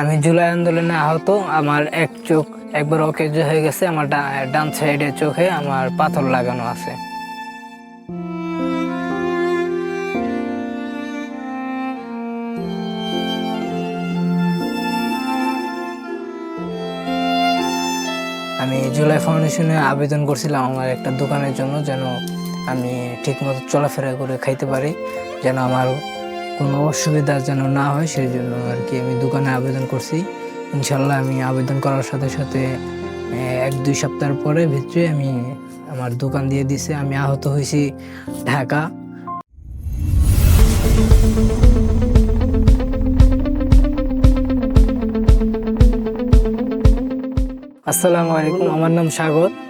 আমি জুলাই আন্দোলনে আহত। আমার এক চোখ একবার অকেজ হয়ে গেছে, আমার ডান সাইডে চোখে আমার পাথর লাগানো আছে। আমি জুলাই ফাউন্ডেশনে আবেদন করছিলাম আমার একটা দোকানের জন্য, যেন আমি ঠিকমতো চলাফেরা করে খাইতে পারি, যেন আমার কোনো অসুবিধা যেন না হয় সেই জন্য আর কি আমি দোকানে আবেদন করছি। ইনশাল্লাহ আমি আবেদন করার সাথে সাথে এক দুই সপ্তাহ পরে ভিতরে আমি আমার দোকান দিয়ে দিছে। আমি আহত হয়েছি ঢাকা। আসসালামু আলাইকুম। আমার নাম আহ,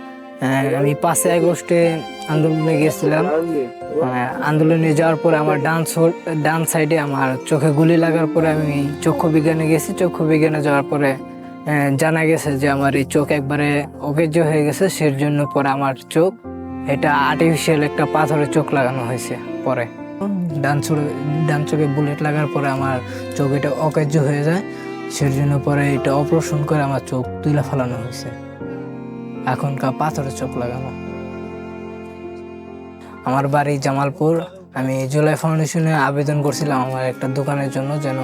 আমি পাঁচই আগস্টে আন্দোলনে গেছিলাম আহ, আন্দোলনে যাওয়ার পরে আমার ডান ডান সাইডে আমার চোখে গুলি লাগার পরে আমি চক্ষু বিজ্ঞানে গেছি। চক্ষু বিজ্ঞানে যাওয়ার পরে আহ, জানা গেছে যে আমার এই চোখ একবারে অকেজ হয়ে গেছে। সেই জন্য পরে আমার চোখ এটা আর্টিফিশিয়াল একটা পাথরের চোখ লাগানো হয়েছে পরে। ডান চোখে ডান চোখে বুলেট লাগার পরে আমার চোখ এটা অকেজ হয়ে যায়। সেই জন্য পরে এটা অপারেশন করে আমার চোখ তুলে ফেলানো হয়েছে। এখনকার পাথরের চোখ লাগানো। আমার বাড়ি জামালপুর। আমি জুলাই ফাউন্ডেশনে আবেদন করছিলাম আমার একটা দোকানের জন্য যেন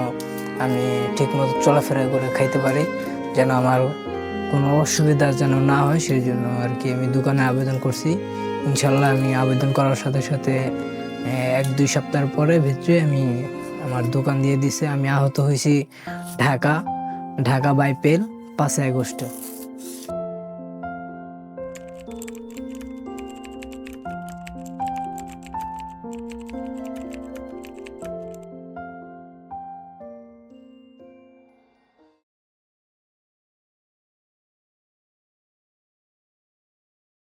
আমি ঠিকমতো চলাফেরা করে খাইতে পারি, যেন আমার কোনো অসুবিধা যেন না হয়, সেই জন্য আর কি আমি দোকানে আবেদন করছি। ইনশাল্লাহ আমি আবেদন করার সাথে সাথে এক দুই সপ্তাহ পরে ভিতরে আমি আমার দোকান দিয়ে দিছে। আমি আহত হয়েছি ঢাকা ঢাকা বাইপেল, পাঁচই আগস্টে। Thank you.